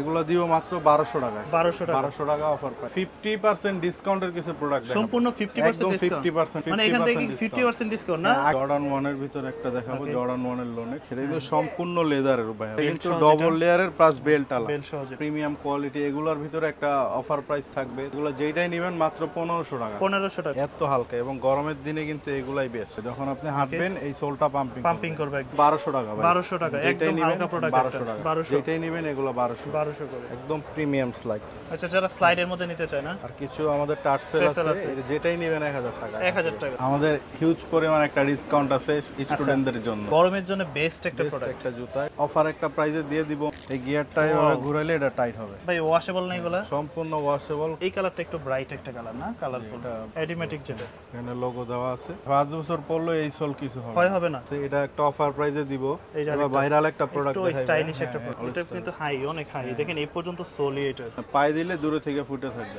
এগুলো দিও মাত্র বারোশো টাকা বারোশো টাকা। বারোশো টাকা অফার ফিফটি পার্সেন্ট ডিসকাউন্টের কিছু প্রোডাক্ট সম্পূর্ণ ফিফটি একদম পার্সেন্ট ফিফটি পার্সেন্ট মানে এখান থেকে ফিফটি পার্সেন্ট ডিসকাউন্ট না? জর্ডান ওয়ানের ভিতর একটা দেখাবো জর্ডান ওয়ানের লোনে সেটা কিন্তু সম্পূর্ণ লেদারের ভাই কিন্তু ডবল লেয়ারের প্লাস বেল্ট আলা। প্রিমিয়াম কোয়ালিটি এগুলোর ভিতরে একটা অফার প্রাইস থাকবে। এগুলো যেটাই নেবেন মাত্র পনেরোশো টাকা। পনেরোশো টাকা। এত হালকা এবং গরমের দিনে কিন্তু এগুলাই বেস্ট যখন আপনি হাঁটবেন এই সোলটা পাম্পিং পাম্পিং করবে। একদম। বারোশো টাকা ভাই। বারোশো টাকা একদম হালকা প্রোডাক্ট বারোশো টাকা। বারোশো। যেটাই নেবেন এগুলো বারোশো। বারোশো করে। একদম প্রিমিয়াম স্লাইড আচ্ছা যারা স্লাইডের মধ্যে নিতে চায় না? আর কিছু আমাদের টার্সেল আছে। যেটাই নেবেন এক হাজার টাকা। এক হাজার টাকা। আমাদের হিউজ পরিমাণ একটা ডিসকাউন্ট আছে আচ্ছা। স্টুডেন্টদের জন্য। গরমের জন্য বেস্ট একটা প্রোডাক্ট একটা জুতা। অফার একটা প্রাইজে দিয়ে দিব। এই গিয়ারটা এভাবে ঘুরাইলে এটা টাইট হবে। ভাই ওয়াশেবল না এগুলা? সম্পূর্ণ ওয়াশেবল এই কালারটা একটু ব্রাইট একটা কালার না? কালারফুল অ্যাডিমেটিক যেটা। এখানে লোগো দেওয়া আছে। পাঁচ বছর পরলে এই সোল কিছু হবে হয় হবে না। এটা একটা অফার প্রাইজে দিব। এবার ভাইরাল একটা প্রোডাক্ট স্টাইলিশ একটা product। এটা কিন্তু হাই অনেক হাই দেখেন এই পর্যন্ত সোলি এটা। পায়ে দিলে দূরে থেকে ফুটে থাকবে।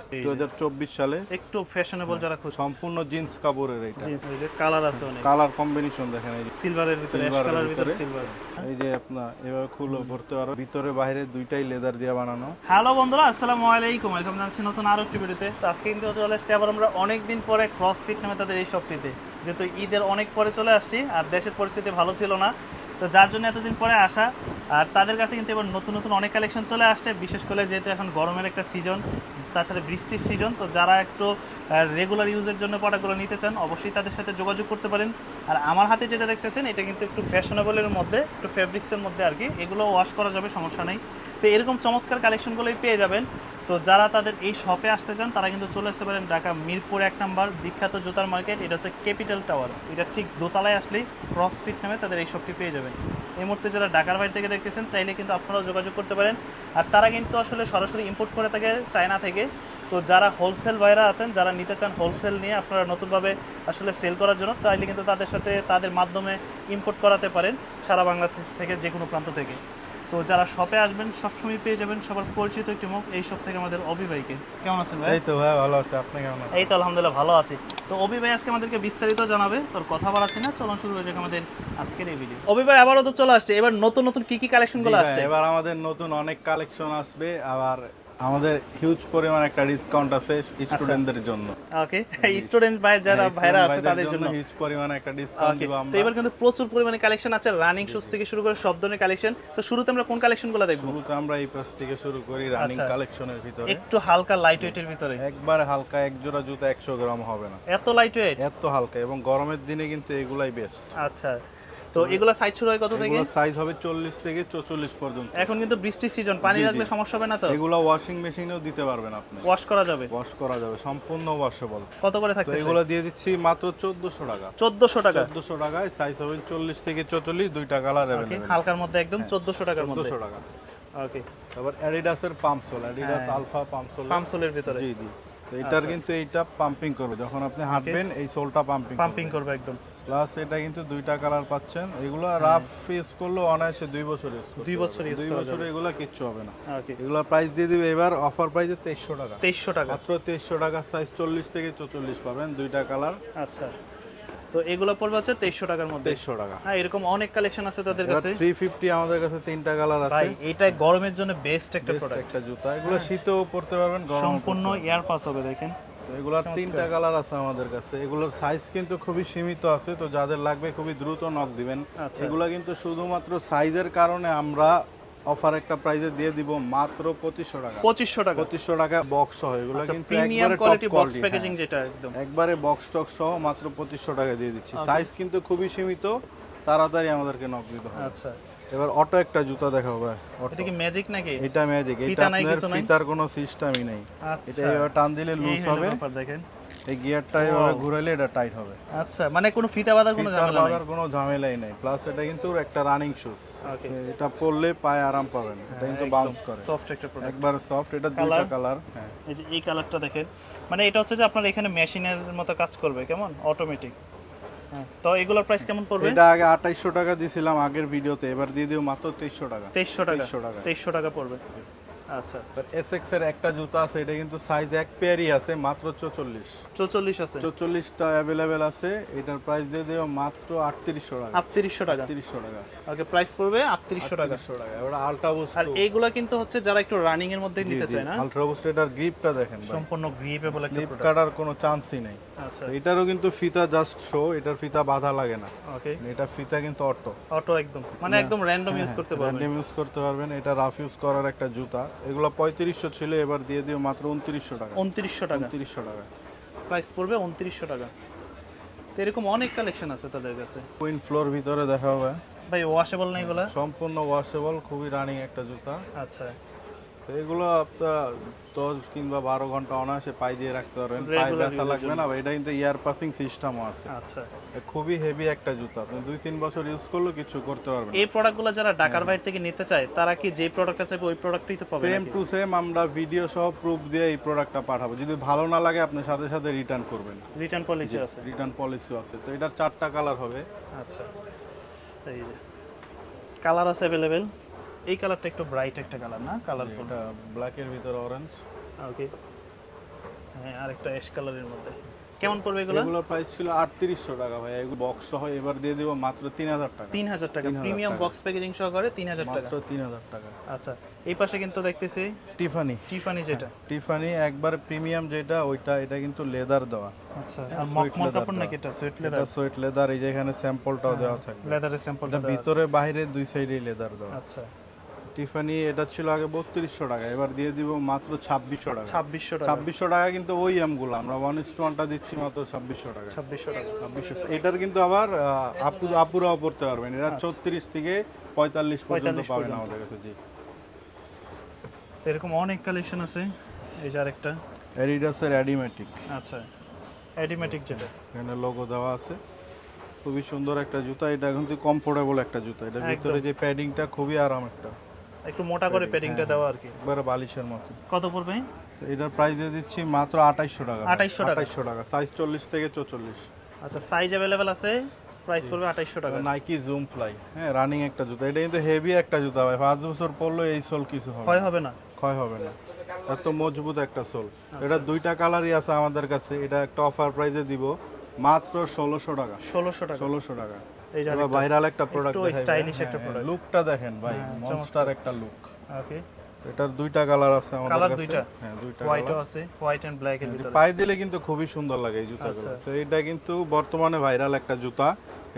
সালে একটু ফ্যাশনেবল যারা খুঁজছে সম্পূর্ণ জিন্স কাপড়ের এটা। এই যে কালার আছে অনেক। কালার কম্বিনেশন দেখেন এই সিলভারের ভিতরে অ্যাশ কালার ভিতরে ভিতরে। সিলভার এই যে আপনার এভাবে খুলে ভরতে পারো। ভিতরে বাইরে দুইটাই লেদার দিয়ে বানানো। হ্যালো বন্ধুরা আসসালামু আলাইকুম। ওয়েলকাম জানাচ্ছি নতুন আরও একটি ভিডিওতে তো আজকে কিন্তু চলে আসছি আবার আমরা অনেক দিন পরে ক্রসফিট নামে তাদের এই শপটিতে যেহেতু ঈদের অনেক পরে চলে আসছি আর দেশের পরিস্থিতি ভালো ছিল না। তো যার জন্য এতদিন পরে আসা। আর তাদের কাছে কিন্তু এবার নতুন নতুন অনেক কালেকশন চলে আসছে, বিশেষ করে যেহেতু এখন গরমের একটা সিজন তাছাড়া বৃষ্টির সিজন তো যারা একটু রেগুলার ইউজের জন্য প্রোডাক্টগুলো নিতে চান, অবশ্যই তাদের সাথে যোগাযোগ করতে পারেন। আর আমার হাতে যেটা দেখতেছেন, এটা কিন্তু একটু ফ্যাশনেবলের মধ্যে, একটু ফেব্রিক্সের মধ্যে আর কি। এগুলো ওয়াশ করা যাবে, সমস্যা নেই। তো এরকম চমৎকার কালেকশনগুলোই পেয়ে যাবেন। তো যারা তাদের এই শপে আসতে চান, তারা কিন্তু চলে আসতে পারেন ঢাকা মিরপুর এক নাম্বার, বিখ্যাত জুতার মার্কেট এটা হচ্ছে ক্যাপিটাল টাওয়ার এটা ঠিক দোতলায় আসলেই ক্রসফিট নামে তাদের এই শপটি পেয়ে যাবেন। এই মুহূর্তে যারা ঢাকার বাইরে থেকে দেখতেছেন, চাইলে কিন্তু আপনারাও যোগাযোগ করতে পারেন। আর তারা কিন্তু আসলে সরাসরি ইম্পোর্ট করে থাকে চায়না থেকে। তো যারা হোলসেল বাইরা আছেন, যারা নিতে চান হোলসেল নিয়ে আপনারা নতুনভাবে আসলে সেল করার জন্য, তাইলে কিন্তু তাদের সাথে তাদের মাধ্যমে ইম্পোর্ট করাতে পারেন সারা বাংলাদেশ থেকে যে কোনো প্রান্ত থেকে। তো যারা শপে আসবেন সবসময় পেয়ে যাবেন সবার পরিচিত একটি মুখ এই সব থেকে আমাদের অভি ভাইকে। কেমন আছেন ভাই? এই তো ভাই ভালো আছে। আপনি কেমন আছেন? এই তো আলহামদুলিল্লাহ ভালো আছি। তো অভি ভাই আজকে আমাদেরকে বিস্তারিত জানাবে তোর কথা বাড়াচ্ছি না চলুন শুরু যাক আমাদের আজকের এই ভিডিও অভি ভাই আবারও তো চলে আসছে। এবার নতুন নতুন কি কি কালেকশনগুলো আসছে? এবার আমাদের নতুন অনেক কালেকশন আসবে। আবার আমাদের হিউজ পরিমাণ একটা ডিসকাউন্ট আছে স্টুডেন্টদের জন্য। ওকে স্টুডেন্ট ভাই যারা ভাইরা আছে তাদের জন্য হিউজ পরিমাণ একটা ডিসকাউন্ট দিব তো এবার কিন্তু প্রচুর পরিমাণে কালেকশন আছে রানিং শুজ থেকে শুরু করে সব ধরনের কালেকশন তো শুরুতে আমরা কোন কালেকশনগুলো দেখব? শুরুতে আমরা এই পাশ থেকে শুরু করি রানিং আচ্ছা। কালেকশনের ভিতরে। একটু হালকা লাইট ওয়েটের ভিতরে। একবার হালকা এক জোড়া জুতা একশো গ্রাম হবে না। এত লাইট ওয়েট এত হালকা এবং গরমের দিনে কিন্তু এগুলাই বেস্ট আচ্ছা। তো এগুলো সাইজ শুরু হয় কত থেকে? সাইজ হবে চল্লিশ থেকে চল্লিশ পর্যন্ত। এখন কিন্তু বৃষ্টির সিজন পানি। রাখলে সমস্যা হবে না তো? এগুলো ওয়াশিং মেশিনেও দিতে পারবেন আপনি। ওয়াশ করা যাবে? ওয়াশ করা যাবে সম্পূর্ণ ওয়াশেবল কত করে তো থাকবে এগুলো দিয়ে দিচ্ছি মাত্র চোদ্দশো টাকা। চোদ্দশো টাকা? চোদ্দশো টাকায় সাইজ হবে চল্লিশ থেকে চল্লিশ দুইটা কালার অ্যাভেলেবেল হালকার মধ্যে একদম চোদ্দশো টাকার মধ্যে। চোদ্দশো টাকা। ওকে তারপর অ্যাডিডাসের পাম্পসোল অ্যাডিডাস হ্যাঁ। আলফা পাম্পসোল পামসোলের ভিতরে। জি জি। তো এটার আচ্ছা। কিন্তু এইটা পাম্পিং করবে। যখন আপনি হাঁটবেন এই সোলটা পাম্পিং পাম্পিং করবে একদম। প্লাস এটা কিন্তু দুইটা কালার পাচ্ছেন। এগুলো রাফ ফেস করলে অনায়াসে দুই বছর দুই বছর। দুই বছরে এগুলো কিচ্ছু হবে না। ওকে এগুলো প্রাইস দিয়ে দিবে এবার অফার প্রাইসে তেইশশো টাকা। তেইশশো টাকা। মাত্র তেইশশো টাকা সাইজ চল্লিশ থেকে চল্লিশ পাবেন দুইটা কালার আচ্ছা। তো এগুলো পড়বে হচ্ছে তেইশশো টাকার মধ্যে। তেইশশো টাকা। হ্যাঁ এরকম অনেক কালেকশন আছে তাদের কাছে। থ্রি ফিফটি আমাদের কাছে তিনটা কালার আছে। ভাই এটা গরমের জন্য বেস্ট একটা প্রোডাক্ট একটা জুতা। এগুলো শীতেও পরতে পারবেন গরম সম্পূর্ণ এয়ার পাস হবে দেখেন। এগুলোর তিনটা কালার আছে আমাদের কাছে। এগুলোর সাইজ কিন্তু খুবই সীমিত আছে তো যাদের লাগবে খুবই দ্রুত নক দিবেন। আচ্ছা। এগুলো কিন্তু শুধুমাত্র সাইজের কারণে আমরা অফার একটা প্রাইজে দিয়ে দিব মাত্র পঁচিশশো টাকা। পঁচিশশো টাকা। পঁচিশশো টাকা বক্স সহ। এগুলো আচ্ছা কিন্তু প্রিমিয়াম কোয়ালিটি বক্স প্যাকেজিং যেটা একদম। একবারে বক্স টক সহ মাত্র পঁচিশশো টাকা দিয়ে দিচ্ছি। সাইজ কিন্তু খুবই সীমিত তাড়াতাড়ি আমাদেরকে নক দিতে হবে। আচ্ছা। এবার অটো একটা জুতা দেখাবো ভাই অটো এটা কি ম্যাজিক নাকি? এটা ম্যাজিক এটা নাই, আপনার? ফিতার কোনো সিস্টেমই নেই। এটা আচ্ছা এভাবে টান দিলে লুজ হবে। দেখেন। এই গিয়ারটা এভাবে ঘুরাইলে এটা টাইট হবে। আচ্ছা মানে কোনো ফিতা বাঁধার কোনো ঝামেলা নাই? বাঁধার কোনো ঝামেলাই নাই। প্লাস এটা কিন্তু একটা রানিং শুজ এটা পরলে পায়ে আরাম পাবেন। এটা কিন্তু বাউন্স করে। সফট একটা প্রোডাক্ট একবার সফট এটা দুইটা কালার হ্যাঁ। এই যে এই কালারটা দেখেন। মানে এটা হচ্ছে যে আপনার এখানে মেশিনের মতো কাজ করবে কেমন? অটোমেটিক হ্যাঁ তো এগুলোর প্রাইস কেমন পড়বে? এটা আগে আঠাইশশো টাকা দিছিলাম আগের ভিডিওতে এবার দিয়ে দিও মাত্র 2300 টাকা। 2300 টাকা। 2300 টাকা। তেইশশো টাকা পড়বে। আচ্ছা। এসএক্স এর একটা জুতা আছে এটা কিন্তু সাইজ এক পেয়ারই আছে মাত্র চৌচল্লিশ। চৌচল্লিশ আছে। চৌচল্লিশটা অ্যাভেলেবেল আছে এটার প্রাইস দিয়ে দেবো মাত্র আটত্রিশশো টাকা। আটত্রিশশো টাকা। আটত্রিশশো টাকা। ওকে প্রাইস পড়বে আটত্রিশশো টাকা। আটত্রিশশো টাকা এবার আলট্রা বুস্ট আর এইগুলা কিন্তু হচ্ছে যারা একটু রানিং এর মধ্যে নিতে চায় না? আলট্রা বুস্ট এটার গ্রিপটা দেখেন সম্পূর্ণ গ্রিপেবল একটা স্লিপ প্রোডাক্ট কাটার কোনো চান্সই নেই। আচ্ছা। এটারও কিন্তু ফিতা জাস্ট শো এটার ফিতা বাধা লাগে না। ওকে। এটা ফিতা কিন্তু অটো অটো একদম। মানে একদম র্যান্ডম ইউজ করতে পারবেন। র্যান্ডম ইউজ করতে পারবেন। এটা রাফ ইউজ করার একটা জুতা। এগুলো পঁয়ত্রিশশো ছিল এবার দিয়ে দিও মাত্র উনত্রিশশো টাকা। উনত্রিশশো টাকা। উনত্রিশশো টাকা। প্রাইস পড়বে উনত্রিশশো টাকা। তো এরকম অনেক কালেকশন আছে তাদের কাছে। কুইন ফ্লোর ভিতরে দেখা হবে ভাই ওয়াশেবল না এগুলো? সম্পূর্ণ ওয়াশেবল খুবই রানিং একটা জুতা। আচ্ছা। তো এগুলো আপনার দশ কিংবা বারো ঘণ্টা অনায়াসে পাই দিয়ে রাখতে পারবেন। পায়ে ব্যথা লাগবে না এটা কিন্তু ইয়ার পাসিং সিস্টেমও আছে। আচ্ছা। খুবই হেভি একটা জুতা। আপনি দুই তিন বছর ইউজ করলেও কিছু করতে পারবেন এই প্রোডাক্টগুলো যারা ঢাকার বাইরে থেকে নিতে চায় তারা কি যে প্রোডাক্টটা চাইবে ওই প্রোডাক্টই তো পাবে সেম টু সেম আমরা ভিডিও সহ প্রুফ দিয়ে এই প্রোডাক্টটা পাঠাবো। যদি ভালো না লাগে আপনি সাথে সাথে রিটার্ন করবেন। রিটার্ন পলিসি আছে। রিটার্ন পলিসিও আছে। তো এটার চারটা কালার হবে। আচ্ছা। এই যে। কালার আছে অ্যাভেলেবেল এই কালারটা একটু ব্রাইট একটা কালার না? কালারফুল ব্ল্যাকের ভিতরে অরেঞ্জ ওকে হ্যাঁ আরেকটা অ্যাশ কালারের মধ্যে। কেমন পড়বে এগুলো? এগুলোর প্রাইস ছিল আটত্রিশশো টাকা ভাই এগুলো বক্স সহ এবার দিয়ে দিব মাত্র তিন হাজার টাকা। তিন হাজার টাকা। প্রিমিয়াম বক্স প্যাকেজিং সহকারে তিন হাজার টাকা। মাত্র তিন হাজার টাকা। আচ্ছা এই পাশে কিন্তু দেখতেছি টিফানি টিফানি যেটা। টিফানি একবার প্রিমিয়াম যেটা ওইটা এটা কিন্তু লেদার দেওয়া। আচ্ছা আর Sweat মকমল কাপড় নাকি এটা? সুইট এটা সোয়েট লেদার এই যে এখানে স্যাম্পলটাও দেওয়া থাকে লেদারের স্যাম্পলটা ভিতরে বাইরে দুই সাইডে লেদার দেওয়া। আচ্ছা। টিফানি এটা ছিল আগে বত্রিশশো টাকা এবার দিয়ে দিব মাত্র ছাব্বিশশো টাকা। ছাব্বিশশো টাকা। ছাব্বিশশো টাকা কিন্তু ওই আমগুলো আমরা ওয়ান ইস ওয়ানটা দিচ্ছি মাত্র ছাব্বিশশো টাকা। ছাব্বিশশো টাকা। ছাব্বিশশো এটার কিন্তু আবার আপু আপুরাও পড়তে পারবেন এটা চৌত্রিশ থেকে পঁয়তাল্লিশ পর্যন্ত পাবেন আমাদের কাছে জি। এরকম অনেক কালেকশন আছে এই যে আরেকটা। অ্যাডিডাসের অ্যাডিমেটিক আচ্ছা অ্যাডিমেটিক যেটা। এখানে লোগো দেওয়া আছে। খুবই সুন্দর একটা জুতা এটা কিন্তু কমফোর্টেবল একটা জুতা। এটা ভিতরে যে প্যাডিংটা খুবই আরাম একটা। একটু মোটা করে প্যাডিংটা দেওয়া আর কি। একবারে বালিশের মতো। কত পড়বে? এটার প্রাইস দিয়ে দিচ্ছি মাত্র আঠাইশশো টাকা। 2800 টাকা? আঠাইশশো টাকা। সাইজ চল্লিশ থেকে চৌচল্লিশ। আচ্ছা সাইজ অ্যাভেলেবেল আছে প্রাইস পড়বে আঠাইশশো টাকা। নাইকি জুম ফ্লাই হ্যাঁ রানিং একটা জুতা। এটা কিন্তু হেভি একটা জুতা ভাই। পাঁচ বছর পরলে এই সোল কিছু হবে ক্ষয় হবে না? ক্ষয় হবে না। এত মজবুত একটা সোল আচ্ছা। এটা দুইটা কালারই আছে আমাদের কাছে। এটা একটা অফার প্রাইসে দিব মাত্র ষোলোশো টাকা। ষোলোশো টাকা। ষোলোশো টাকা। এই যে ভাইরাল একটা প্রোডাক্ট একটু stylish একটা প্রোডাক্ট লুকটা দেখেন ভাই হ্যাঁ, মনস্টার একটা লুক ওকে এটার দুইটা কালার আছে আমাদের কাছে। দুইটা? হ্যাঁ দুইটা হোয়াইটও আছে হোয়াইট এন্ড ব্ল্যাক এর ভিতরে। পায়ে দিলে কিন্তু খুবই সুন্দর লাগে এই জুতাগুলো। আচ্ছা। তো এটা কিন্তু বর্তমানে ভাইরাল একটা জুতা।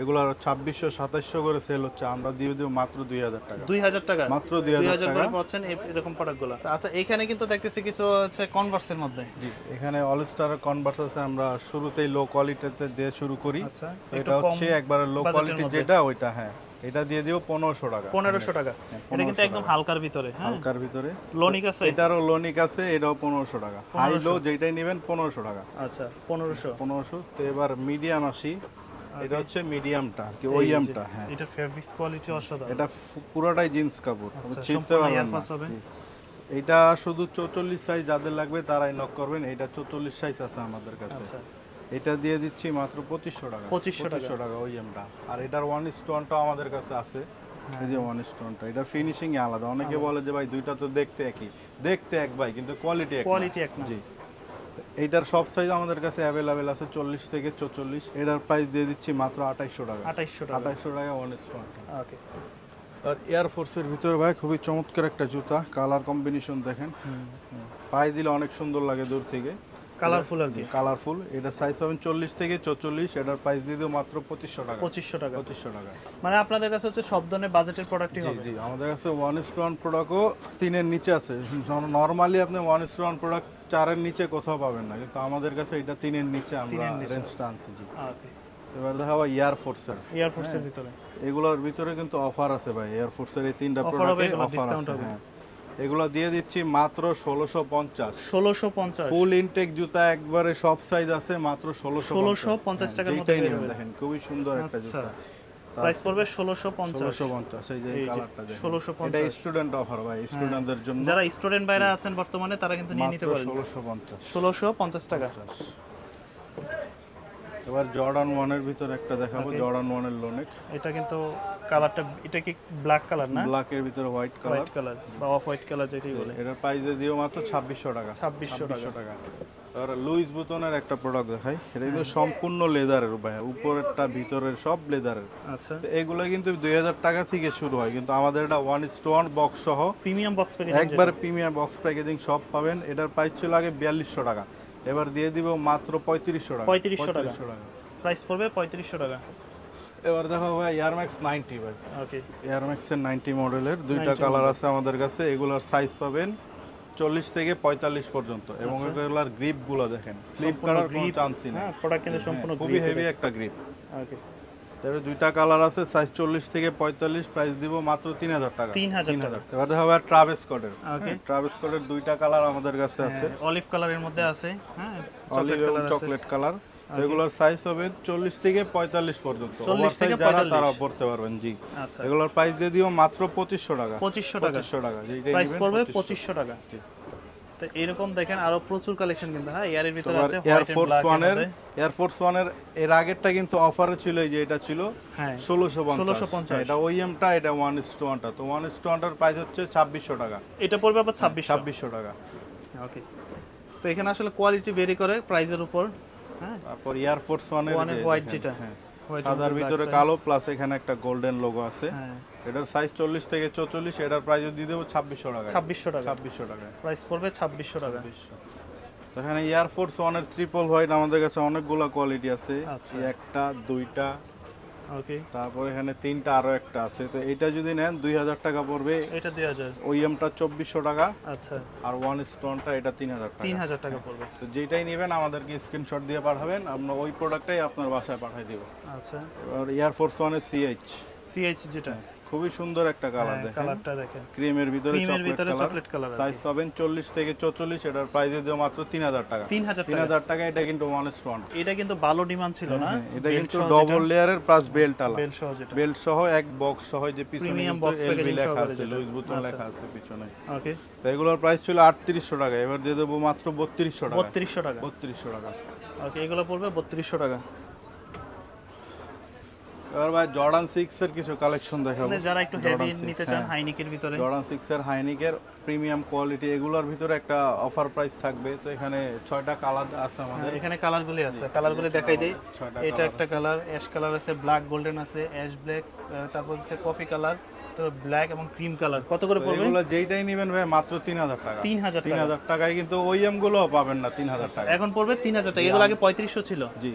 এগুলো ছাব্বিশশো সাতাশশো করে সেল হচ্ছে। আমরা দিয়ে দিব মাত্র দুই হাজার টাকা। দুই হাজার টাকা? মাত্র দুই হাজার টাকা। পাচ্ছেন এরকম প্রোডাক্টগুলো আচ্ছা এখানে কিন্তু দেখতেছি কিছু হচ্ছে কনভার্সের মধ্যে। জি এখানে অলস্টার কনভার্স আছে। আমরা শুরুতেই লো কোয়ালিটিতে দিয়ে শুরু করি। আচ্ছা এটা হচ্ছে একবারে লো কোয়ালিটি যেটা ওইটা হ্যাঁ। এটা দিয়ে দিও পনেরোশো টাকা। পনেরোশো টাকা। এটা কিন্তু একদম হালকার ভিতরে হ্যাঁ। হালকার ভিতরে। লোনিক আছে? এটারও লোনিক আছে এটাও পনেরোশো টাকা। হাই লো যেটাই নেবেন পনেরোশো টাকা। আচ্ছা পনেরোশো। পনেরোশো তো এবার মিডিয়াম আসি। এটা হচ্ছে মিডিয়ামটা আর কি ওইয়ামটা হ্যাঁ। এটা ফেব্রিক্স কোয়ালিটি অসাধারণ। এটা পুরোটাই জিন্স কাপড় আচ্ছা, চিনতে সম্পূর্ণ পারবেন না। এটা শুধু চৌচল্লিশ সাইজ যাদের লাগবে তারাই নক করবেন এটা চৌচল্লিশ সাইজ আছে আমাদের কাছে। আচ্ছা। এটা দিয়ে দিচ্ছি মাত্র পঁচিশশো টাকা। 2500 টাকা। টাকা ওই এমটা আর এটার ওয়ান স্টোনটা আমাদের কাছে আছে। হ্যাঁ। এই যে ওয়ান স্টোনটা এটা ফিনিশিং আলাদা। অনেকে বলে যে ভাই দুইটা তো দেখতে একই। দেখতে এক ভাই কিন্তু কোয়ালিটি এক কোয়ালিটি এক না। জি। এইটার সব সাইজ আমাদের কাছে অ্যাভেলেবেল আছে চল্লিশ থেকে চৌচল্লিশ। এটার প্রাইস দিয়ে দিচ্ছি মাত্র আঠাইশশো টাকা। আঠাইশশো টাকা। আঠাইশশো টাকা ওয়ান স্টোনটা ওকে আর এয়ারফোর্সের ভিতরে ভাই খুবই চমৎকার একটা জুতা কালার কম্বিনেশন দেখেন। পায়ে দিলে অনেক সুন্দর লাগে দূর থেকে। কালারফুল আর কি। কালারফুল এটা সাইজ পাবেন চল্লিশ থেকে চৌচল্লিশ এটার প্রাইস দিয়ে দেবো মাত্র পঁচিশশো টাকা। পঁচিশশো টাকা। পঁচিশশো টাকা। মানে আপনাদের কাছে হচ্ছে সব ধরনের বাজেটের প্রোডাক্টই হবে। জি আমাদের কাছে ওয়ান ইস ওয়ান প্রোডাক্টও তিনের নিচে আছে। নর্মালি আপনি ওয়ান ইস ওয়ান প্রোডাক্ট চারের নিচে কোথাও পাবেন না। কিন্তু আমাদের কাছে এটা তিনের নিচে আমরা। রেঞ্জটা আনছি জি। ওকে এবার দেখা হয় এয়ারফোর্সের এয়ারফোর্সের ভিতরে। এগুলোর ভিতরে কিন্তু অফার আছে ভাই। এয়ারফোর্সের এই তিনটা প্রোডাক্টে অফার আছে হ্যাঁ। এগুলো দিয়ে দিচ্ছি মাত্র ষোলোশো পঞ্চাশ। ষোলোশো পঞ্চাশ। ফুল ইনটেক জুতা একবারে সব সাইজ আছে মাত্র ষোলোশো 1650 টাকার মধ্যে যেটাই পেয়ে নেবেন যাবেন। দেখেন। খুবই সুন্দর একটা আচ্ছা। জুতা। প্রাইস পড়বে ষোলোশো পঞ্চাশ। ষোলোশো পঞ্চাশ এই যে কালারটা দেখেন। 1650 এটা স্টুডেন্ট অফার ভাই স্টুডেন্টদের জন্য। যারা স্টুডেন্ট বাইরে আছেন বর্তমানে তারা কিন্তু নিয়ে নিতে পারেন ষোলোশো পঞ্চাশ। ষোলোশো পঞ্চাশ টাকা। এবার জর্ডান ওয়ানের ভিতরে একটা দেখাবো. জর্ডান ওয়ানের লোনেক এটা কিন্তু কালারটা এটা কি ব্ল্যাক কালার না? ব্ল্যাকের ভিতরে হোয়াইট কালার হোয়াইট কালার বা অফ হোয়াইট কালার যেটাই বলে। এটার প্রাইস দিও মাত্র ছাব্বিশশো টাকা। 2600 টাকা। আর লুইস বুতনের একটা প্রোডাক্ট দেখাই। এটা কিন্তু সম্পূর্ণ লেদারের ভাই। উপরেরটা ভিতরের সব লেদারের আচ্ছা। তো এগুলো কিন্তু দুই হাজার টাকা থেকে শুরু হয়। কিন্তু আমাদের এটা one is to one box সহ প্রিমিয়াম বক্স একবার প্রিমিয়াম বক্স প্যাকেজিং সব পাবেন। এটার প্রাইস ছিল আগে বিয়াল্লিশশো টাকা। এবার দিয়ে দিব মাত্র পঁয়ত্রিশশো টাকা। 3500 টাকা। প্রাইস পড়বে পঁয়ত্রিশশো টাকা। এবার দেখো ভাই এয়ারম্যাক্স নাইনটি ভাই। ওকে এয়ারম্যাক্সের নাইনটি মডেলের দুইটা কালার আছে আমাদের কাছে। এগুলোর সাইজ পাবেন চল্লিশ থেকে পঁয়তাল্লিশ পর্যন্ত। এবং এগুলার গ্রিপগুলো দেখেন স্লিপ করার কোনো চান্সই নেই। হ্যাঁ প্রোডাক্ট কিন্তু সম্পূর্ণ হ্যাঁ, খুবই হেভি একটা গ্রিপ ওকে তারপরে দুইটা কালার আছে সাইজ চল্লিশ থেকে পঁয়তাল্লিশ প্রাইস দিব মাত্র তিন হাজার টাকা। 3000 টাকা। এবার দেখো ভাই ট্রাভেস কোডের ট্রাভেস কোডের দুইটা কালার আমাদের কাছে আছে। অলিভ কালারের মধ্যে আছে। হ্যাঁ অলিভ এবং চকলেট কালার এগুলোর সাইজ হবে চল্লিশ থেকে পঁয়তাল্লিশ পর্যন্ত। 40 থেকে যারা 45 তারা পড়তে পারবেন জি। আচ্ছা। এগুলোর প্রাইস দিয়ে দিও মাত্র পঁচিশশো টাকা। পঁচিশশো টাকা। টাকা প্রাইস পড়বে 2500 পঁচিশশো টাকা। তো এরকম দেখেন আরও প্রচুর কালেকশন কিন্তু হ্যাঁ? এয়ারের ভিতরে আছে এয়ার ফোর্স ওয়ানের এয়ার ফোর্স ওয়ানের এর আগেরটা কিন্তু অফারে ছিল এই যে এটা ছিল হ্যাঁ। ষোলোশো 1650 পঞ্চাশ। এটা ওইএমটা এটা ওয়ান ইস টু। ওয়ানটা তো ওয়ান ইস টু ওয়ানটার প্রাইস হচ্ছে ছাব্বিশশো টাকা। এটা পড়বে আবার ছাব্বিশ ছাব্বিশশো টাকা। ওকে তো এখানে আসলে কোয়ালিটি ভেরি করে প্রাইজের উপর। হ্যাঁ। তারপর এয়ার ফোর্স ওয়ানের এর যেটা। হ্যাঁ। সাদার ভিতরে কালো প্লাস এখানে একটা গোল্ডেন লোগো আছে। হ্যাঁ। এটার সাইজ চল্লিশ থেকে চৌচল্লিশ এটার প্রাইস দিয়ে দেবো ছাব্বিশশো টাকা। ছাব্বিশশো টাকা। ছাব্বিশশো টাকা। প্রাইস পড়বে ছাব্বিশশো টাকা। তো এখানে এয়ার ফোর্স ওয়ানের ট্রিপল হোয়াইট আমাদের কাছে অনেকগুলো কোয়ালিটি আছে। আচ্ছা। একটা দুইটা ওকে। তারপর এখানে তিনটা আরও একটা আছে। তো এটা যদি নেন দুই হাজার টাকা পড়বে। এটা দুই হাজার। ওইএমটা চব্বিশশো টাকা। আচ্ছা। আর ওয়ান স্টোনটা এটা তিন হাজার টাকা। তিন হাজার টাকা পড়বে। তো যেটাই নেবেন আমাদেরকে স্ক্রিনশট দিয়ে পাঠাবেন। আপনার ওই প্রোডাক্টটাই আপনার বাসায় পাঠিয়ে দিব। আচ্ছা। এবার এয়ার ফোর্স ওয়ানের সিএইচ সিএইচ যেটা। খুবই সুন্দর একটা কালার হ্যাঁ, দেখেন। কালারটা দেখেন। ক্রিমের ভিতরে চকলেট ভিতরে কালার চকলেট কালার সাইজ পাবেন চল্লিশ থেকে চৌচল্লিশ এটার প্রাইস দিয়ে মাত্র তিন হাজার টাকা। তিন হাজার তিন টাকা। হাজার টাকা এটা কিন্তু ওয়ান স্টোন এটা কিন্তু ভালো ডিমান্ড ছিল না? এটা কিন্তু ডবল লেয়ারের প্লাস বেল্ট আলা। বেল সহ যেটা। বেল্ট সহ এক বক্স সহ যে পিছনে কিন্তু box LB লেখা আছে লুইস বুতন আচ্ছা। লেখা আছে পিছনে। ওকে তো এগুলোর প্রাইস ছিল আটত্রিশশো টাকা এবার দিয়ে দেবো মাত্র বত্রিশশো টাকা। বত্রিশশো টাকা। বত্রিশশো টাকা। ওকে এগুলো পড়বে বত্রিশশো টাকা। এবার ভাই জর্ডান সিক্স এর কিছু কালেকশন দেখাবো। মানে যারা একটু হেভি নিতে চান হ্যাঁ। হাইনিকের ভিতরে। জর্ডান সিক্স এর হাইনিকের প্রিমিয়াম কোয়ালিটি এগুলোর ভিতরে একটা অফার প্রাইস থাকবে। তো এখানে ছয়টা কালার আছে আমাদের। হ্যাঁ, এখানে কালারগুলি আছে। কালারগুলি দেখাই দেই। এটা একটা কালার অ্যাশ কালার আছে ব্ল্যাক গোল্ডেন আছে অ্যাশ ব্ল্যাক তারপর হচ্ছে কফি কালার তো ব্ল্যাক এবং ক্রিম কালার কত করে পড়বে? এগুলো যেইটাই নেবেন ভাই মাত্র তিন হাজার টাকা। তিন হাজার তিন টাকা। হাজার টাকায় কিন্তু ওইএমগুলো পাবেন না তিন হাজার টাকা এখন পড়বে তিন হাজার টাকা। এগুলো আগে পঁয়ত্রিশশো ছিল। জি।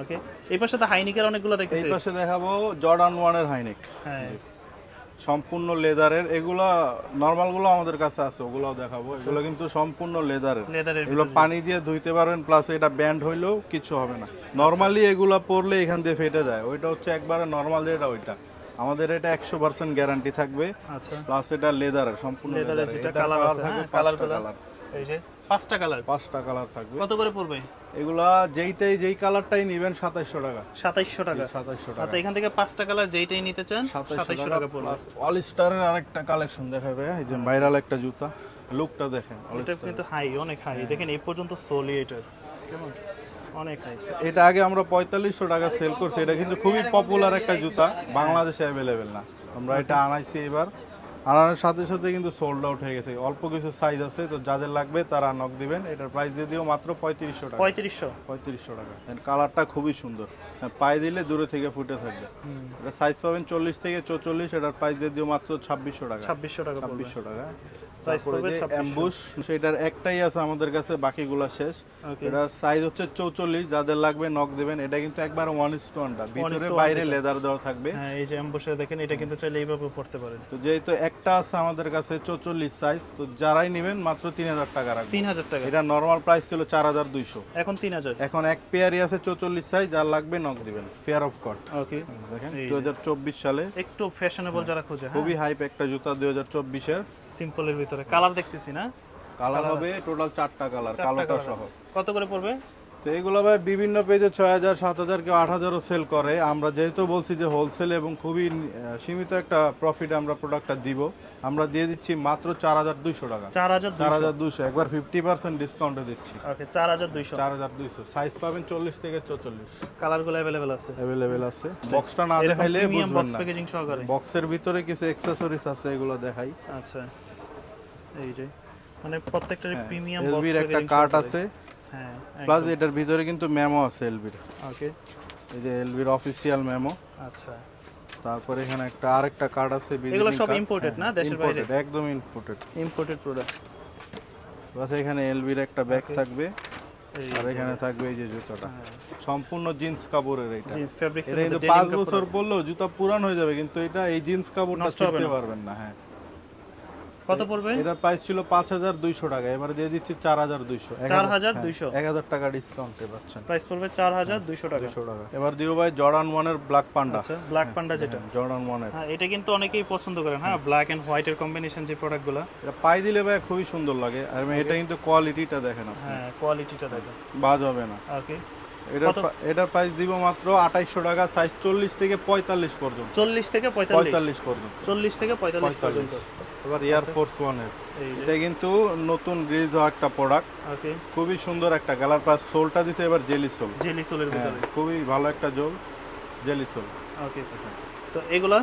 ওকে এই পাশে তো হাইনিকের অনেকগুলো এই দেখতেছি পাশে দেখাবো জর্ডান ওয়ানের হাইনিক হ্যাঁ। সম্পূর্ণ লেদারের। এগুলা নর্মালগুলো আমাদের কাছে আছে ওগুলো দেখাবো। এগুলো কিন্তু সম্পূর্ণ লেদারের। এগুলো পানি দিয়ে ধুইতে পারবেন প্লাস এটা ব্যান্ড হইলেও কিছু হবে না। নর্মালি এগুলো পরলে এখান দিয়ে ফেটে যায়। ওইটা হচ্ছে একবারে নর্মাল যেটা ওইটা। আমাদের এটা একশো পার্সেন্ট গ্যারান্টি থাকবে। আচ্ছা। প্লাস এটা লেদারের সম্পূর্ণ লেদারের কালার আছে থাকবে হ্যাঁ কালার কালার এই যে। পাঁচটা কালার? পাঁচটা কালার থাকবে। কত করে পড়বে? এগুলা যেইটাই যেই কালারটাই নিবেন সাতাইশশো টাকা। সাতাইশশো টাকা। সাতাইশশো টাকা। আচ্ছা এখান থেকে পাঁচটা কালার যেইটাই নিতে চান সাতাইশশো টাকা পড়বে। অল স্টারের আরেকটা কালেকশন দেখাবে এই যে ভাইরাল একটা জুতা। লুকটা দেখেন এটা কিন্তু হাই অনেক হাই হ্যাঁ। দেখেন এই পর্যন্ত সোলি এটার। কেমন? অনেক হাই এটা আগে আমরা পঁয়তাল্লিশশো টাকা সেল করছি এটা কিন্তু খুবই পপুলার একটা জুতা বাংলাদেশে অ্যাভেলেবেল না। আমরা এটা আনাইছি এবার। আনানোর সাথে সাথে কিন্তু সোল্ড আউট হয়ে গেছে। অল্প কিছু সাইজ আছে তো যাদের লাগবে তারা নক দিবেন। এটার প্রাইস দিয়ে দিও মাত্র পঁয়ত্রিশশো টাকা। পঁয়ত্রিশশো? পঁয়ত্রিশশো টাকা। কালারটা খুবই সুন্দর। হ্যাঁ, পায়ে দিলে দূরে থেকে ফুটে থাকবে। এটা সাইজ পাবেন চল্লিশ থেকে চৌচল্লিশ এটার প্রাইস দিয়ে দিও মাত্র ছাব্বিশশো টাকা। ছাব্বিশশো টাকা ছাব্বিশশো টাকা। Price তারপরে পড়বে যে 2600 অ্যাম্বুশ সেটার একটাই আছে আমাদের কাছে বাকিগুলো শেষ। এটার সাইজ হচ্ছে চৌচল্লিশ যাদের লাগবে নক দিবেন। এটা কিন্তু একবার ওয়ান ভিতরে বাইরে লেদার দেওয়া থাকবে। হ্যাঁ এই যে অ্যাম্বুসে দেখেন এটা কিন্তু চাইলে এইভাবে পড়তে পারেন। তো যেহেতু একটা আছে আমাদের কাছে চৌচল্লিশ সাইজ তো যারাই নেবেন মাত্র তিন হাজার টাকা তিন হাজার টাকা। এটা নর্মাল প্রাইস ছিল চার হাজার দুইশো। এখন তিন হাজার। এখন এক পেয়ারই আছে চৌচল্লিশ সাইজ যার লাগবে নক দিবেন। ফেয়ার অফ কট ওকে দেখেন দু হাজার চব্বিশ সালে। একটু ফ্যাশনেবল যারা খোঁজে হ্যাঁ। খুবই হাইপ একটা জুতা দুই হাজার চব্বিশের। সিম্পলের ভিতরে। কালার দেখতেছি না? কালার হবে টোটাল চারটা কালার কালোটা সহ। কত করে পড়বে? তো এগুলো ভাই বিভিন্ন পেজে ছয় হাজার সাত হাজার কেউ আট হাজারও সেল করে। আমরা যেহেতু বলছি যে হোলসেল এবং খুবই সীমিত একটা প্রফিট আমরা প্রোডাক্টটা দিব আমরা দিয়ে দিচ্ছি মাত্র চার হাজার দুইশো টাকা। চার হাজার চার হাজার দুইশো। একবার ফিফটি পার্সেন্ট ডিসকাউন্টে দিচ্ছি। ওকে চার হাজার দুইশো। চার হাজার দুইশো। সাইজ পাবেন চল্লিশ থেকে চৌচল্লিশ। কালারগুলো অ্যাভেলেবেল আছে। অ্যাভেলেবেল আছে। বক্সটা না দেখাইলে বুঝবেন না। বক্সের ভিতরে কিছু অ্যাক্সেসরিজ আছে এগুলো দেখাই। আচ্ছা। এই যে মানে প্রত্যেকটারই প্রিমিয়াম বক্স এলবির একটা কার্ড আছে। হ্যাঁ প্লাস এটার ভিতরে কিন্তু মেমো আছে এলবির ওকে এই যে এলবির অফিসিয়াল মেমো আচ্ছা। তারপরে এখানে একটা আরেকটা কার্ড আছে এগুলো সব card। imported হ্যাঁ, না? দেশের বাইরে? একদম ইম্পোর্টেড ইম্পোর্টেড প্রোডাক্ট প্লাস এখানে এলবির একটা ব্যাগ থাকবে। আর এখানে থাকবে এই যে জুতোটা। হ্যাঁ। সম্পূর্ণ জিন্স কাপড়ের এটা এটা কিন্তু পাঁচ বছর পরলেও জুতা পুরান হয়ে যাবে কিন্তু এটা এই জিন্স কাপড়টা ছিঁড়তে পারবেন না হ্যাঁ। কত পড়বে? এটার প্রাইস ছিল পাঁচ হাজার দুইশো টাকা এবারে দিয়ে দিচ্ছি চার হাজার দুইশো। 4,200 এক হাজার টাকা ডিসকাউন্টে পাচ্ছেন। প্রাইস পড়বে চার হাজার দুইশো টাকা। দুইশো টাকা। এবার দিও ভাই জর্ডান ওয়ানের ব্ল্যাক পান্ডা আচ্ছা ব্ল্যাক পান্ডা যেটা। জর্ডান ওয়ানের হ্যাঁ এটা কিন্তু অনেকেই পছন্দ করেন হ্যাঁ ব্ল্যাক এন্ড হোয়াইটের কম্বিনেশন যে প্রোডাক্টগুলো এটা পাই দিলে ভাই খুবই সুন্দর লাগে। আর এটা কিন্তু কোয়ালিটিটা দেখেন আপনি। হ্যাঁ কোয়ালিটিটা দেখো বাজ হবে না। ওকে এটার? প্রাইস দিব মাত্র আঠাইশশো টাকা সাইজ চল্লিশ থেকে পঁয়তাল্লিশ পর্যন্ত। চল্লিশ থেকে পঁয়তাল্লিশ। পঁয়তাল্লিশ পর্যন্ত। চল্লিশ থেকে পঁয়তাল্লিশ পর্যন্ত। এবার এয়ার ফোর্স ওয়ানের এটা কিন্তু নতুন রিলিজ হওয়া একটা প্রোডাক্ট ওকে। খুবই সুন্দর একটা কালার প্লাস সোলটা দিছে এবার জেলি সোল জেলি সোলের ভিতরে। খুবই ভালো একটা জোল জেলি সোল ওকে। তো এগুলা?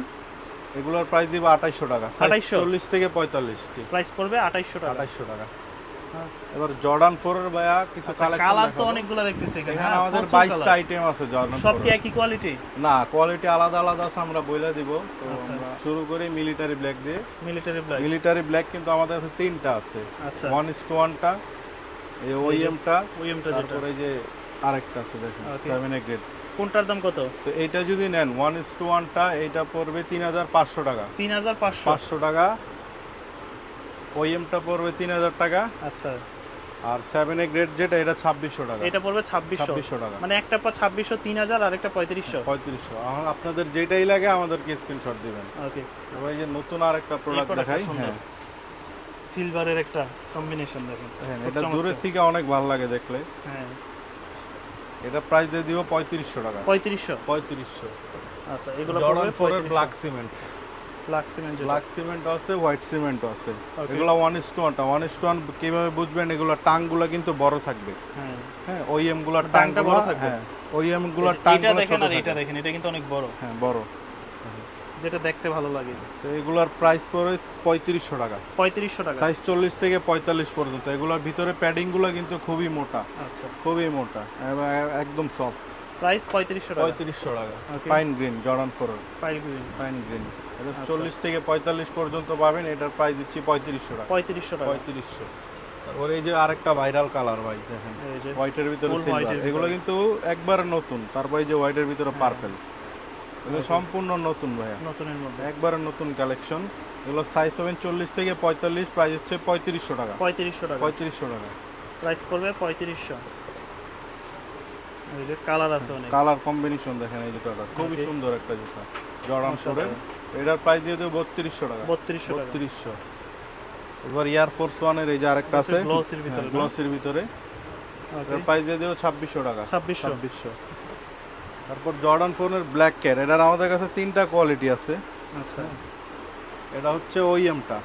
এগুলোর প্রাইস দিব আঠাইশশো টাকা। 2800 চল্লিশ থেকে পঁয়তাল্লিশ প্রাইস পড়বে আঠাইশশো টাকা। আঠাইশশো টাকা। এবার জর্ডান ফোর এর ভাইয়া কিছু আচ্ছা কালেকশন কালার তো অনেকগুলো দেখতেছি এখানে। হ্যাঁ, আমাদের। আইটেম আছে জর্ডান সব কি একই কোয়ালিটি না কোয়ালিটি আলাদা আলাদা আছে আমরা বইলা দিব। তো আচ্ছা। শুরু করি মিলিটারি ব্ল্যাক দিয়ে। মিলিটারি ব্ল্যাক মিলিটারি ব্ল্যাক কিন্তু আমাদের কাছে তিনটা আছে। আচ্ছা। ওয়ান ইস টু ওয়ানটা এই ওইএমটা ওইএমটা যেটা। তারপরে যে আরেকটা আছে দেখেন Okay. সেভেন এ গ্রেড কোনটার দাম কত? তো এইটা যদি নেন ওয়ান ইস টু ওয়ানটা এইটা পড়বে তিন হাজার পাঁচশো টাকা। তিন হাজার পাঁচশো। পাঁচশো টাকা। ওইএমটা পড়বে তিন হাজার টাকা। আচ্ছা। আর সেভেন এ গ্রেড যেটা এটা ছাব্বিশশো টাকা। এটা পড়বে ছাব্বিশশো। টাকা। মানে একটা পর ছাব্বিশশো তিন হাজার আর একটা পঁয়ত্রিশশো। পঁয়ত্রিশশো। আপনাদের যেটাই লাগে আমাদেরকে স্ক্রিনশট দিবেন। ওকে এবার এই যে নতুন আর একটা প্রোডাক্ট দেখাই হ্যাঁ। সিলভারের একটা কম্বিনেশন দেখেন। হ্যাঁ এটা দূরের থেকে অনেক ভালো লাগে দেখলে। হ্যাঁ। এটা প্রাইস দিয়ে দিব পঁয়ত্রিশশো টাকা। পঁয়ত্রিশশো। পঁয়ত্রিশশো। আচ্ছা এগুলো black cement black cement black cement আছে হোয়াইট সিমেন্ট আছে। এগুলো ওয়ান ইস টু। ওয়ানটা ওয়ান ইস টু ওয়ান কীভাবে বুঝবেন? এগুলো টাংগুলো কিন্তু বড় থাকবে। হ্যাঁ। ওইএমগুলোর টাংটা বড় থাকবে? হ্যাঁ ওইএমগুলোর এটা টাংগুলো দেখেন আর এটা দেখেন এটা কিন্তু অনেক বড়। হ্যাঁ বড়। যেটা দেখতে ভালো লাগে। তো এগুলোর প্রাইস পড়ে পঁয়ত্রিশশো টাকা। পঁয়ত্রিশশো টাকা। সাইজ চল্লিশ থেকে পঁয়তাল্লিশ পর্যন্ত। এগুলোর ভিতরে প্যাডিংগুলো কিন্তু খুবই মোটা। আচ্ছা। খুবই মোটা। একদম সফট প্রাইস পঁয়ত্রিশশো টাকা। পঁয়ত্রিশশো টাকা. Pine green Jordan four pile green pine green এটা আচ্ছা। চল্লিশ থেকে পঁয়তাল্লিশ পর্যন্ত পাবেন এটার প্রাইস দিচ্ছি পঁয়ত্রিশশো টাকা। পঁয়ত্রিশশো টাকা। পঁয়ত্রিশশো। তারপরে এই যে আরেকটা ভাইরাল কালার ভাই দেখেন। হোয়াইটের ভিতরে সিলভার এগুলো কিন্তু একবার নতুন। তারপর এই যে হোয়াইটের ভিতরে হ্যাঁ। পার্পেল এগুলো সম্পূর্ণ নতুন ভাইয়া। নতুনের মধ্যে। একবারে নতুন কালেকশন এগুলো সাইজ হবেন চল্লিশ থেকে পঁয়তাল্লিশ প্রাইস হচ্ছে পঁয়ত্রিশশো টাকা। পঁয়ত্রিশশো টাকা। পঁয়ত্রিশশো টাকা। প্রাইস পড়বে পঁয়ত্রিশশো। এই যে কালার আছে অনেক। কালার কম্বিনেশন দেখেন এই জুতাটা। খুবই সুন্দর একটা জুতা। জর্ডান। ফোরের এটার প্রাইস দিয়ে দেবো বত্রিশশো টাকা। বত্রিশশো বত্রিশশো। এবার এয়ার ফোর্স ওয়ানের এই যে আরেকটা আছে একটু glossy র ভিতরে, না? ভিতরে। এটার প্রাইস দিয়ে দেবো ছাব্বিশশো টাকা। 2600 ছাব্বিশশো। তারপর জর্ডান ফোনের ব্ল্যাক ক্যাট এটার আমাদের কাছে তিনটা কোয়ালিটি আছে। আচ্ছা। এটা হচ্ছে ওইএমটা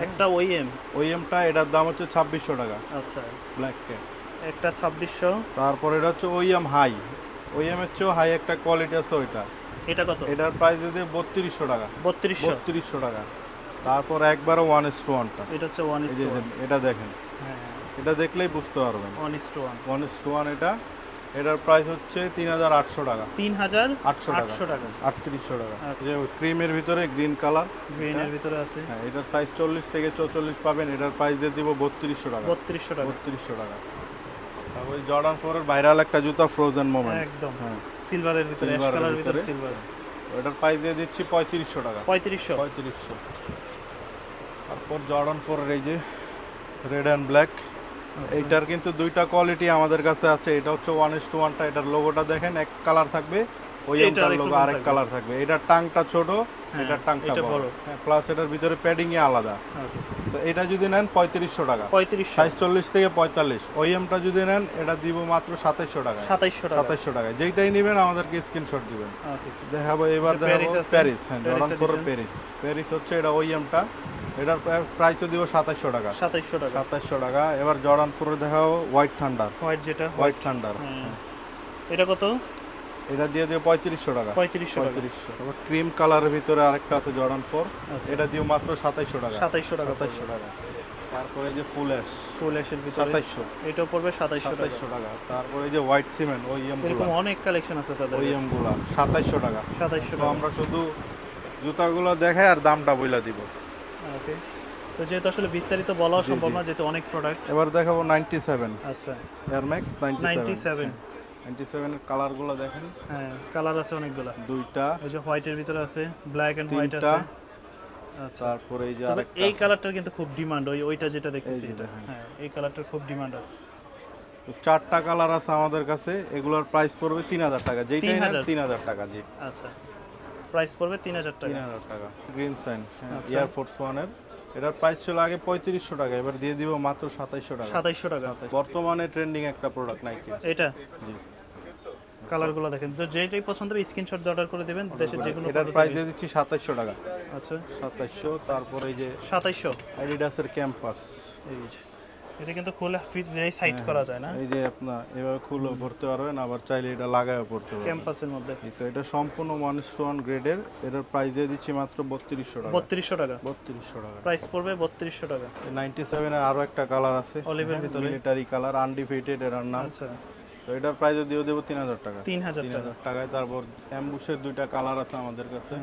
একটা ওইএম ওইএমটা এটার দাম হচ্ছে ছাব্বিশশো টাকা। আচ্ছা। ব্ল্যাক ক্যাট একটা ছাব্বিশশো। তারপর এটা হচ্ছে ওইএম হাই ওইএম এর চেয়েও হাই একটা কোয়ালিটি আছে ওইটা। এটা কত? এটার প্রাইস দিয়ে দেবো বত্রিশশো টাকা। বত্রিশশো? বত্রিশশো টাকা। তারপর একবারও ওয়ান ইস টু। ওয়ানটা এটা হচ্ছে ওয়ান ইস টু এটা দেখেন। হ্যাঁ এটা দেখলেই বুঝতে পারবেন। One is to one one is to one এটা। এটার প্রাইস হচ্ছে তিন হাজার আটশো টাকা। তিন হাজার আটশো টাকা। আটশো টাকা। আটত্রিশশো টাকা। আচ্ছা। যে ক্রিমের ভিতরে গ্রিন কালার গ্রিনের ভিতরে আছে। হ্যাঁ এটার সাইজ চল্লিশ থেকে চৌচল্লিশ পাবেন। এটার প্রাইস দিয়ে দিব বত্রিশশো টাকা। বত্রিশশো টাকা। বত্রিশশো টাকা। তারপরে জর্ডান ফোরের ভাইরাল একটা জুতা ফ্রোজেন মোমেন্ট একদম। হ্যাঁ। সিলভারের ভিতরে অ্যাশ কালারের ভিতরে। সিলভার এটার প্রাইস দিয়ে দিচ্ছি পঁয়ত্রিশশো টাকা। পঁয়ত্রিশশো। পঁয়ত্রিশশো। তারপর জর্ডান ফোরের এই যে রেড অ্যান্ড ব্ল্যাক আচ্ছা। এইটার কিন্তু দুইটা কোয়ালিটি আমাদের কাছে আছে। এটা হচ্ছে ওয়ান ইস টু ওয়ানটা এটার লোগোটা দেখেন এক কালার থাকবে ওই এমটার লোগো আরেক কালার থাকবে। এটার টাংটা ছোট হ্যাঁ, এটার টাংটা বড়। বড়। হ্যাঁ প্লাস এটার ভিতরে প্যাডিং এ আলাদা এটা যদি নেন পঁয়ত্রিশশো টাকা। পঁয়ত্রিশশো। সাইজ চল্লিশ থেকে পঁয়তাল্লিশ। ওই এমটা যদি নেন এটা দিব মাত্র সাতাইশশো টাকা সাতাইশশো টাকা। সাতাইশশো টাকায়। যেইটাই নেবেন আমাদেরকে স্ক্রিনশট দিবেন। দেখাবো এবার দেখাবো প্যারিস হ্যাঁ জর্ডান ফোর প্যারিস প্যারিস হচ্ছে এটা ওই এমটা এটার প্রাইসও দিব সাতাইশশো টাকা। সাতাইশশো টাকা। সাতাইশশো টাকা। এবার জর্ডান ফোর দেখাবো হোয়াইট থান্ডার হোয়াইট যেটা? White thunder. এটা কত? এটা দিয়ে দিও পঁয়ত্রিশশো টাকা। পঁয়ত্রিশশো পঁয়ত্রিশশো। তারপর ক্রিম কালারের ভিতরে আরেকটা আছে জর্ডান ফোর আচ্ছা। এটা দিও মাত্র সাতাইশশো টাকা। সাতাইশশো টাকা সাতাইশশো টাকা। তারপরে যে ফুল অ্যাশ ফুল এসের ভিতরে। সাতাইশশো। এটাও পড়বে সাতাইশশো সাতাইশশো টাকা। তারপরে যে হোয়াইট সিমেন্ট ওই এমগুলা এরকম অনেক কালেকশন আছে তাদের ওই এমগুলা সাতাইশশো টাকা। সাতাইশশো টাকা। আমরা শুধু জুতাগুলো দেখাই আর দামটা বইলা দিব। ওকে। তো যেহেতু আসলে বিস্তারিত বলাও সম্ভব না যেহেতু অনেক প্রোডাক্ট এবার দেখাবো নাইনটি সেভেন আচ্ছা। Air max ninety ninety seven seven ninety সেভেনের কালারগুলো দেখেন। হ্যাঁ কালার আছে অনেকগুলো। দুইটা এই যে হোয়াইটের ভিতরে আছে ব্ল্যাক এন্ড হোয়াইট আছে। আচ্ছা। তারপরে এই যে আরেকটা এই কালারটার কিন্তু খুব ডিমান্ড ওই ওইটা যেটা দেখতেছি এটা। হ্যাঁ এই কালারটার খুব ডিমান্ড আছে। তো চারটা কালার আছে আমাদের কাছে এগুলোর প্রাইস পড়বে তিন হাজার টাকা। যেইটাই নেন 3000 তিন হাজার টাকা জি। আচ্ছা। প্রাইস পড়বে তিন হাজার তিন টাকা। হাজার টাকা গ্রিন সাইন। এয়ার ফোর্স ওয়ানের এটার প্রাইস ছিল আগে পঁয়ত্রিশশো টাকা এবার দিয়ে দিব মাত্র সাতাইশশো টাকা। সাতাইশশো টাকা। বর্তমানে ট্রেন্ডিং একটা প্রোডাক্ট নাইকি এটা? জি। কালারগুলো দেখেন। যে যেটাই পছন্দ হবে স্ক্রিনশট দিয়ে অর্ডার করে দেবেন। দেশের যে কোনো এটার প্রাইস দিয়ে। দিচ্ছি সাতাইশশো টাকা। আচ্ছা। সাতাইশশো তারপর এই যে সাতাইশশো? অ্যাডিডাসের ক্যাম্পাস এই যে এটা কিন্তু খুলে ফিট সাইড করা যায় না? এই যে আপনার এভাবে খুলে ভরতে পারবেন আবার চাইলে এটা লাগায় পড়তে পারবেন। ক্যাম্পাসের মধ্যে। তো এটা সম্পূর্ণ ওয়ান ওয়ান গ্রেডের এটার প্রাইস দিয়ে দিচ্ছি মাত্র বত্রিশশো টাকা। বত্রিশশো টাকা? বত্রিশশো টাকা। প্রাইস পড়বে বত্রিশশো টাকা। নাইনটি সেভেনের আরও একটা কালার আছে। অলিভের ভিতরে। মিলিটারি কালার আনডিফিটেড এর নাম। আচ্ছা। তো এটার প্রাইস দিয়ে দেবো তিন হাজার টাকা। তিন হাজার টাকায় তারপর অ্যাম্বুসের দুইটা কালার আছে আমাদের কাছে।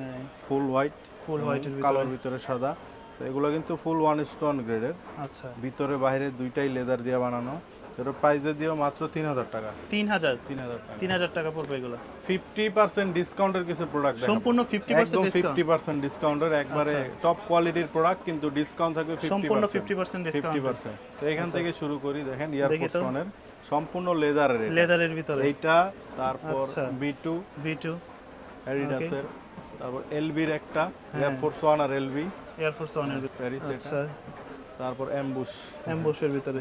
ফুল হোয়াইট ফুল হোয়াইটের কালোর ভিতরে। সাদা। তো এগুলো কিন্তু ফুল ওয়ান স্টোন গ্রেডের আচ্ছা। ভিতরে বাইরে দুইটাই লেদার দিয়ে বানানো। এটার প্রাইস দিও মাত্র তিন হাজার টাকা। তিন হাজার? তিন হাজার টাকা। তিন হাজার টাকা পড়বে এগুলো? ফিফটি পার্সেন্ট ডিসকাউন্টের কিছু প্রোডাক্ট সম্পূর্ণ ফিফটি একদম ফিফটি পার্সেন্ট ডিসকাউন্টের একবারে টপ কোয়ালিটির প্রোডাক্ট কিন্তু ডিসকাউন্ট থাকবে সম্পূর্ণ fifty percent fifty discount percent তো এখান থেকে শুরু করি দেখেন দেখি এয়ারফোর্স তো। ওয়ানের সম্পূর্ণ লেদারের লেদারের ভিতরে। এইটা তারপর আচ্ছা। বি টু ভি টু অ্যাডিডাসের তারপর এলবির একটা। এয়ার এয়ারফোর্স ওয়ান আর এলবি এয়ারফোর্স ওয়ানের এর প্যারিস আচ্ছা। তারপর অ্যাম্বুশ অ্যাম্বুশের ভিতরে।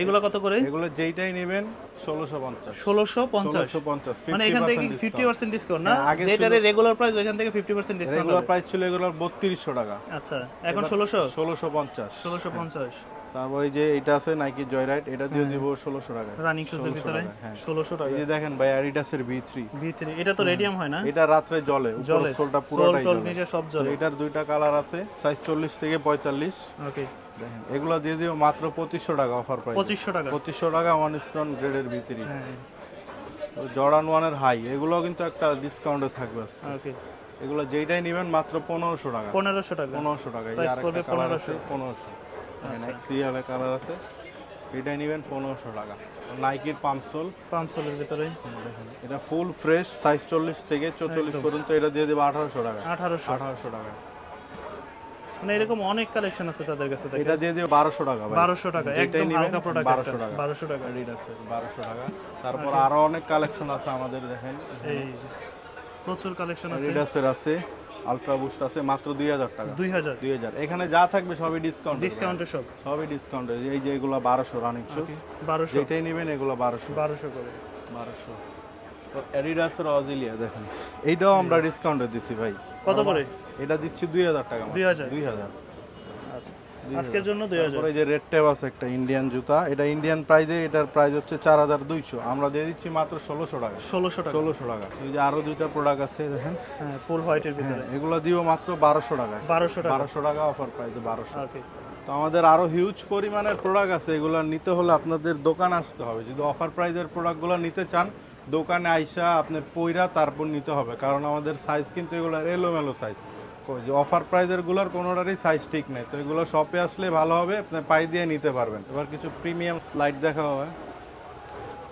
এগুলো কত করে? এগুলো যেইটাই নেবেন ষোলোশো পঞ্চাশ। ষোলোশো পঞ্চাশ। ষোলোশো পঞ্চাশ মানে এখান থেকে ফিফটি পার্সেন্ট ডিসকাউন্ট না? হ্যাঁ, যেটার রেগুলার প্রাইস ওইখান থেকে fifty percent discount regular price ছিল এগুলোর বত্রিশশো টাকা। আচ্ছা এখন ষোলোশো? ষোলোশো পঞ্চাশ। ষোলোশো পঞ্চাশ। তারপর এই যে এটা আছে নাইকি জয়রাইড এটা দিয়ে দিব ষোলোশো টাকা। রানিং শুজের ভিতরে? হ্যাঁ। ষোলোশো এই টাকা যে দেখেন ভাই অ্যাডিডাসের বি থ্রি ভি থ্রি এটা তো রেডিয়াম হয় না? এটা রাত্রে জলে জলে উপরের সোলটা সোল পুরোটাই টোল জলে নিচে সব জলে এটার দুইটা কালার আছে সাইজ চল্লিশ থেকে পঁয়তাল্লিশ। ওকে দেখেন এগুলো দিয়ে দিব মাত্র পঁচিশশো টাকা অফার প্রাইস পঁচিশশো টাকা। পঁচিশশো টাকা ওয়ান স্টোন গ্রেডের ভিতরে জর্ডান ওয়ানের হাই এগুলো কিন্তু একটা ডিসকাউন্টে থাকবে ওকে এগুলো যেইটাই নেবেন মাত্র পনেরোশো টাকা। পনেরোশো টাকা। পনেরোশো টাকা। আরেকটা পড়বে 1500 পনেরোশো। আচ্ছা। সিরিয়ালের কালার আছে। এটাই নেবেন পনেরোশো টাকা। নাইকির পাম্পসোল পাম্পসলের ভিতরে। এটা ফুল ফ্রেশ সাইজ চল্লিশ থেকে চৌচল্লিশ পর্যন্ত এটা দিয়ে দেবো আঠারোশো টাকা। আঠারোশো। আঠারোশো টাকা। মানে এরকম অনেক কালেকশন আছে তাদের কাছে এটা দিয়ে দেবো বারোশো টাকা ভাই। বারোশো টাকা একদম হালকা প্রোডাক্ট 1200 টাকা। বারোশো টাকা Adidas-এর 1200 টাকা। তারপর আরও অনেক কালেকশন আছে আমাদের দেখেন। এই প্রচুর কালেকশন আছে। আছে আলট্রা বুস্ট আছে মাত্র দুই হাজার টাকা। দুই হাজার। দুই হাজার। এখানে যা থাকবে সবই ডিসকাউন্ট ডিসকাউন্টের সব। সবই ডিসকাউন্ট এই যে এগুলো বারোশো রানিং শু বারোশো। যেটাই নেবেন এগুলো বারোশো। বারোশো করে। বারোশো। তো অ্যাডিডাসের অজিলিয়া দেখেন। এইটাও আমরা ডিসকাউন্টে দিছি ভাই। কত করে? এটা দিচ্ছি দুই হাজার টাকা দুই হাজার? দুই হাজার। আচ্ছা। আজকের জন্য দুই হাজার। এই যে রেড ট্যাব আছে একটা ইন্ডিয়ান জুতা এটা ইন্ডিয়ান প্রাইজে এটার প্রাইস হচ্ছে চার হাজার দুইশো। আমরা দিয়ে দিচ্ছি মাত্র ষোলোশো টাকা। ষোলোশো টাকা। ষোলোশো টাকা। এই যে আরও দুইটা প্রোডাক্ট আছে দেখেন। হ্যাঁ ফুল হোয়াইটের ভিতরে। হ্যাঁ এগুলো দিও মাত্র বারোশো টাকা। বারোশো টাকা। বারোশো টাকা অফার প্রাইসে বারোশো। তো আমাদের আরও হিউজ পরিমাণের প্রোডাক্ট আছে এগুলো নিতে হলে আপনাদের দোকান আসতে হবে। যদি অফার প্রাইজের প্রোডাক্টগুলো নিতে চান দোকানে আইসা আপনি পইরা তারপর নিতে হবে। কারণ আমাদের সাইজ কিন্তু এগুলো এলোমেলো সাইজ যে অফার প্রাইজেরগুলোর কোনোটারই সাইজ ঠিক নেই। তো এগুলো শপে আসলে ভালো হবে আপনি পাই দিয়ে নিতে পারবেন। এবার কিছু প্রিমিয়াম স্লাইড দেখা হবে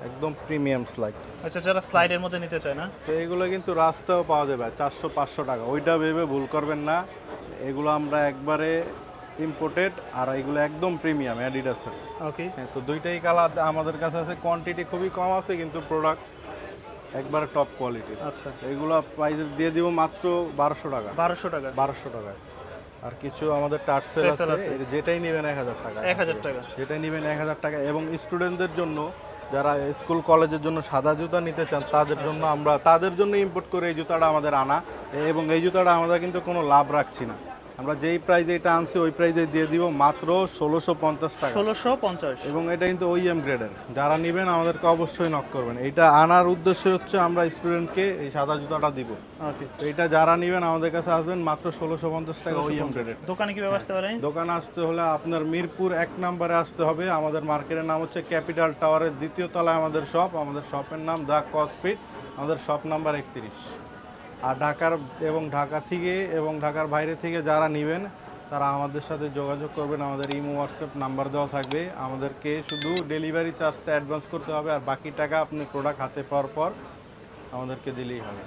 একদম প্রিমিয়াম স্লাইড আচ্ছা যারা স্লাইডের মধ্যে নিতে চায় না? তো এগুলো কিন্তু রাস্তাও পাওয়া যাবে চারশো পাঁচশো টাকা। ওইটা ভেবে ভুল করবেন না। এগুলো আমরা একবারে ইম্পোর্টেড আর এগুলো একদম প্রিমিয়াম অ্যাডিডাসের ওকে তো দুইটাই কালার আমাদের কাছে আছে। কোয়ান্টিটি খুবই কম আছে কিন্তু প্রোডাক্ট একবারে টপ কোয়ালিটির আচ্ছা। এগুলো প্রাইস দিয়ে দিব মাত্র বারোশো টাকা। বারোশো টাকা। বারোশো টাকায়। আর কিছু আমাদের টার্সেল আছে আছে। যেটাই নেবেন এক হাজার টাকা। এক হাজার টাকা। যেটাই নেবেন এক হাজার টাকা। এবং স্টুডেন্টদের জন্য যারা স্কুল কলেজের জন্য সাদা জুতা নিতে চান তাদের জন্য আমরা তাদের জন্য ইম্পোর্ট করে এই জুতাটা আমাদের আনা। এবং এই জুতাটা আমরা কিন্তু কোনো লাভ রাখছি না। আমরা যেই প্রাইজে এটা আনছি ওই প্রাইজে দিয়ে দিব মাত্র ষোলোশো পঞ্চাশ টাকা। ষোলোশো পঞ্চাশ। এবং এটা কিন্তু ওই এম গ্রেডের যারা নেবেন আমাদেরকে অবশ্যই নক করবেন। এটা আনার উদ্দেশ্য হচ্ছে আমরা স্টুডেন্টকে এই সাদা জুতাটা দিব। ওকে তো এটা যারা নেবেন আমাদের কাছে আসবেন মাত্র ষোলোশো পঞ্চাশ টাকা ওই এম গ্রেডের দোকানে কীভাবে আসতে পারে দোকানে আসতে হলে আপনার মিরপুর এক নম্বরে আসতে হবে। আমাদের মার্কেটের নাম হচ্ছে ক্যাপিটাল টাওয়ারের দ্বিতীয় তলায় আমাদের শপ আমাদের শপের নাম দ্য কসফিট। আমাদের শপ নাম্বার একত্রিশ। আর ঢাকার এবং ঢাকা থেকে এবং ঢাকার বাইরে থেকে যারা নেবেন, তারা আমাদের সাথে যোগাযোগ করবেন। আমাদের ইমো, হোয়াটসঅ্যাপ নাম্বার দেওয়া থাকবে। আমাদেরকে শুধু ডেলিভারি চার্জটা অ্যাডভান্স করতে হবে আর বাকি টাকা আপনি প্রোডাক্ট হাতে পাওয়ার পর আমাদেরকে দিলেই হবে।